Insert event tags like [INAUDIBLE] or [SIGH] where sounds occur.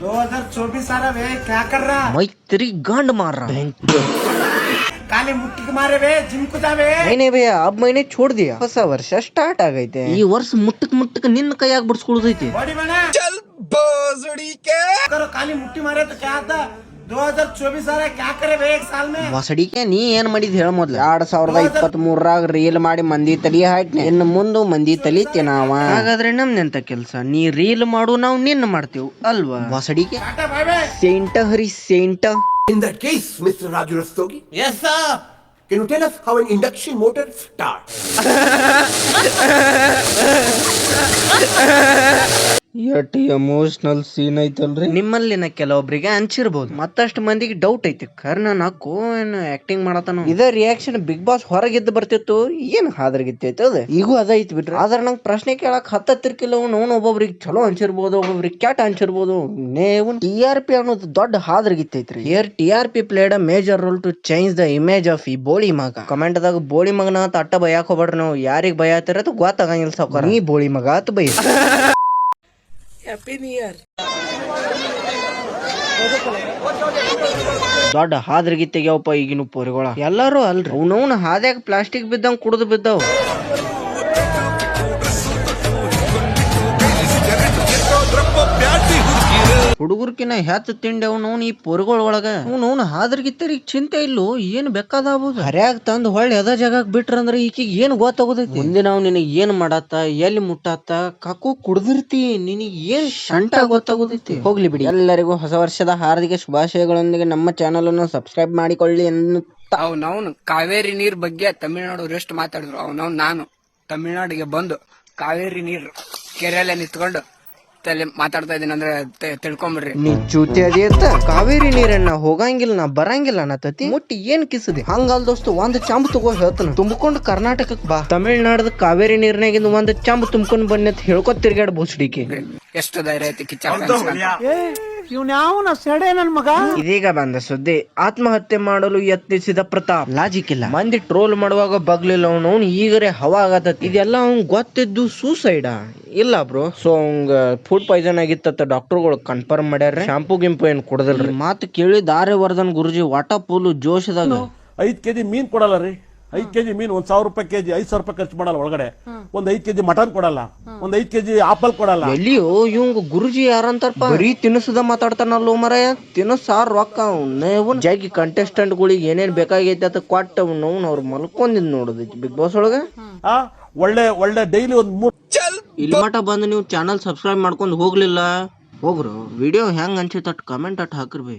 2024 आ रहा है क्या कर रहा ಮೈತ್ರಿ ಗಂಡ್ ಮಾರ काली मुट्ठी के मारे वे जिम को जावे ಏನೇ ಭಯ ಅಬ್ ಮೈನೆ छोड़ दिया ಹೊಸ ವರ್ಷ ಸ್ಟಾರ್ಟ್ ಆಗೈತೆ ಈ ವರ್ಷ ಮುಟ್ಟಕ್ ಮುಟ್ಟಕ್ ನಿನ್ನ ಕೈಯಾಗ ಬಿಡ್ಸ್ಕೊಳುದೈತಿ बॉडी बना चल करो काली मुट्ठी मारे तो क्या आता 2024 आ रहा है क्या करे ಹೊಸಡಿ ನೀ ಏನ್ ಮಾಡಿದ್ ಹೇಳ ಮೊದ್ಲು. ಎರಡ್ ಸಾವಿರದ ಇಪ್ಪತ್ತ್ ಮೂರಾಗ ರೀಲ್ ಮಾಡಿ ಮಂದಿ ತಲಿ ಹಾಕಿ ಇನ್ನು ಮುಂದೆ ಮಂದಿ ತಲಿ ತಿನ್ನಾವ ಹಾಗಾದ್ರೆ ನಮ್ ನೆಂತ ಕೆಲ್ಸ? ನೀ ರೀಲ್ ಮಾಡು ನಾವು ನಿನ್ನ ಮಾಡ್ತೀವಿ. ಅಲ್ವಾ? ಹೊಸಡಿಕೆ ಸೇಂಟ ಹರಿ ಸೇಂಟ. In that case, Mr. Raju Rastogi, yes, sir. Can you tell us how an induction motor? [LAUGHS] At emotional scene ಐತಲ್ರಿ? ನಿಮ್ಮಲ್ಲಿನ ಕೆಲವೊಬ್ರಿಗೆ ಅನ್ಸಿರ್ಬೋದು. ಮತ್ತಷ್ಟು ಮಂದಿಗೆ ಡೌಟ್ ಐತಿ. ಕರ್ನ ನಾಕು ಏನು ಆಕ್ಟಿಂಗ್ ಮಾಡತಾನ ಇದೇ ರಿಯಾಕ್ಷನ್ ಬಿಗ್ ಬಾಸ್ ಹೊರಗಿದ್ದು ಬರ್ತಿತ್ತು. ಏನ್ ಹಾದ್ರಗಿತ್ತೈತೆ ಅದ? ಈಗೂ ಅದ ಐತಿ ಬಿಟ್ರಿ ಆದ್ರ ನಂಗೆ ಪ್ರಶ್ನೆ ಕೇಳಕ್ ಹತ್ತತ್ತಿರ್ಕಿಲ್ಲ ಅವ್ನು. ಒಬ್ಬೊಬ್ರಿಗೆ ಚಲೋ ಅನ್ಸಿರ್ಬೋದು ಒಬ್ಬೊಬ್ರಿಗೆ ಕ್ಯಾಟ್ ಅನ್ಸಿರ್ಬೋದು. ನೇವು ಟಿ ಆರ್ ಪಿ ಅನ್ನೋದು ದೊಡ್ಡ ಹಾದ್ರಗಿತ್ತೈತ್ರಿ here T R P played a major role to change the image of ಈ ಬೋಳಿ ಮಗ. ಕಮೆಂಟ್ ದಾಗ ಬೋಳಿ ಮಗನ ಅಂತ ಅಟ್ಟ ಬಯಾಕ್ ಹೋಗ್ಬೇಡ್ರಿ ನಾವು. ಯಾರಿಗ್ ಬಯಾತಿರೋದು ಗೊತ್ತಾಗಂಗಿಲ್ಲ ಸಾವ್ಕಾರ. ನೀ ಬೋಳಿ ಮಗ ಅಂತ ಬೈ [LAUGHS] ದೊಡ್ಡ ಹಾದ್ರಗಿ ತೆಗ್ಯಾವಪ್ಪ ಈಗಿನ ಪೋರಿಗಳ. ಎಲ್ಲಾರು ಅಲ್ರಿ. ಅವ್ನವ್ನ ಹಾದ್ಯಾಗ ಪ್ಲಾಸ್ಟಿಕ್ ಬಿದ್ದಂಗ ಕುಡ್ದು ಬಿದ್ದಾವ್. ಹುಡುಗರ್ಕಿನ ಹೆಚ್ಚ ತಿಂಡಿ ಅವ್ನವ್ನ ಈ ಪೊರಿಗಳ ಒಳಗ. ಅವ್ನವ್ನ ಹಾದ್ರಗಿತ್ತರಿಗೆ ಚಿಂತೆ ಇಲ್ಲೋ ಏನ್ ಬೇಕಾದಾಗ್ಬೋದು. ಹರ್ಯಾಗ ತಂದ್ ಹೊಳ್ಳಿ ಅದ ಜಾಗಕ್ ಬಿಟ್ರಂದ್ರ ಈಕಿಗೆ ಏನ್ ಗೊತ್ತಾಗೋದೈತಿ? ಮುಂದೆ ನಾವ್ ನಿನಗ್ ಏನ್ ಮಾಡತ್ತ ಎಲ್ಲಿ ಮುಟ್ಟಾತ ಕಕ್ಕು ಕುಡ್ದಿರ್ತಿ ನಿನಗ್ ಏನ್ ಶಂಟ ಗೊತ್ತಾಗೋದೈತಿ? ಹೋಗ್ಲಿ ಬಿಡಿ. ಎಲ್ಲರಿಗೂ ಹೊಸ ವರ್ಷದ ಹಾರ್ದಿಕ ಶುಭಾಶಯಗಳೊಂದಿಗೆ ನಮ್ಮ ಚಾನಲ್ ಅನ್ನು ಸಬ್ಸ್ಕ್ರೈಬ್ ಮಾಡಿಕೊಳ್ಳಿ ಎನ್ನುತ್ತ. ಅವನವನು ಕಾವೇರಿ ನೀರ್ ಬಗ್ಗೆ ತಮಿಳ್ನಾಡು ಎಷ್ಟು ಮಾತಾಡಿದ್ರು. ಅವನವ್ ನಾನು ತಮಿಳ್ನಾಡಿಗೆ ಬಂದು ಕಾವೇರಿ ನೀರು ಕೆರೆಯಲ್ಲೇ ನಿಂತ್ಕೊಂಡು ತಲೆ ಮಾತಾಡ್ತಾ ಇದೀನಿ ಅಂದ್ರೆ ತೆ- ತಿಳ್ಕೊಂಬಿಡ್ರಿ. ನೀ ಚೂತಿ ಅದೇ ಅಂತ ಕಾವೇರಿ ನೀರನ್ನ ಹೋಗಂಗಿಲ್ಲ ನಾ ಬರಂಗಿಲ್ಲ ನಾ ತತಿ ಮುಟ್ಟಿ ಏನ್ ಕಿಸದಿ? ಹಂಗಲ್ ದೋಸ್ತು ಒಂದ್ ಚಾಂಬ್ ತಗೋ ಹೇಳ್ತಾನ. ತುಂಬಿಕೊಂಡು ಕರ್ನಾಟಕಕ್ ಬಾ. ತಮಿಳ್ನಾಡದ ಕಾವೇರಿ ನೀರ್ನಾಗಿಂದ ಒಂದ್ ಚಾಂಬ್ ತುಂಬ್ಕೊಂಡ್ ಬನ್ನಿ ಅಂತ ಹೇಳ್ಕೊತ ತಿರ್ಗಾಡ್ ಬೋಸ್ಡಿಕೆ. ಎಷ್ಟು ಧೈರ್ಯ ಐತಿ ಕಿಚ್ಚ ಇದೀಗ ಬಂದ ಸುದ್ದಿ. ಆತ್ಮಹತ್ಯೆ ಮಾಡಲು ಯತ್ನಿಸಿದ ಪ್ರತಾಪ್. ಲಾಜಿಕ್ ಇಲ್ಲ. ಮಂದಿ ಟ್ರೋಲ್ ಮಾಡುವಾಗ ಬಗ್ಲಿಲ್ಲ ಅವ್ನು. ಈಗರೆ ಹವಾ ಆಗತ್ತ. ಇದೆಲ್ಲ ಅವ್ನ್ ಗೊತ್ತಿದ್ದು ಸೂಸೈಡ ಇಲ್ಲ ಬ್ರೋ. ಸೊ ಅವಂಗ ಫುಡ್ ಪಾಯ್ಸನ್ ಆಗಿತ್ತ ಡಾಕ್ಟರ್ಗಳು ಕನ್ಫರ್ಮ್ ಮಾಡ್ಯಾರ ಶಾಂಪೂ ಗಿಂಪು ಏನ್ ಕುಡದಲ್ರಿ? ಮಾತು ಕೇಳಿ ದಾರೆವರ್ಧನ್ ಗುರುಜಿ ವಾಟ ಪೂಲು ಜೋಶದಾಗ. ಐದ್ ಕೆಜಿ ಮೀನ್ ಕೊಡಲ್ಲ ರೀ. ಐದ್ ಕೆಜಿ ಮೀನ್ ಒಂದ್ ಸಾವಿರ ರೂಪಾಯಿ ಕೆಜಿ ಐದ್ ಸಾವಿರ ರೂಪಾಯಿ ಖರ್ಚು ಮಾಡಲ್ಲ ಒಳಗಡೆ. ಒಂದ್ ಐದ್ ಕೆಜಿ ಮಟನ್ ಕೊಡಲ್ಲ. ಒಂದ್ ಐದ್ ಕೆಜಿ ಆಪಲ್ ಕೊಡಲ್ಲ. ಎಲ್ಲಿಯೋ ಇವಂಗ ಗುರುಜಿ ಯಾರಂತಾರಪ್ಪ ಬರೀ ತಿನ್ಸದ ಮಾತಾಡ್ತಾನಲ್ಲೋ ಮರಯ ತಿನ್ಸಾರ್ ರೊಕ್ಕ ಅವ್ನ. ಜಾಗಿ ಕಂಟೆಸ್ಟೆಂಟ್ ಗಳಿಗೆ ಏನೇನ್ ಬೇಕಾಗೈತೆ ಅಂತ ಕೊಟ್ಟ ಅವ್ನ ಅವ್ರು ಮಲ್ಕೊಂಡಿದ್ ನೋಡೋದೈತಿ ಬಿಗ್ ಬಾಸ್ ಒಳಗ. ಆ ಒಳ್ಳೆ ಒಳ್ಳೆ ಡೈಲಿ ಒಂದ್ ಮೂರ್ ಇಲ್ಲಿ ಮಟ ಬಂದು ನೀವು ಚಾನಲ್ ಸಬ್ಸ್ಕ್ರೈಬ್ ಮಾಡ್ಕೊಂಡು ಹೋಗ್ಲಿಲ್ಲ? ಹೋಗ್ರು. ವಿಡಿಯೋ ಹೆಂಗ್ ಅನ್ಸಿತ್ತ ಅಟ್ ಕಮೆಂಟ್ ಅಟ್ ಹಾಕ್ರಿ ಬೈ.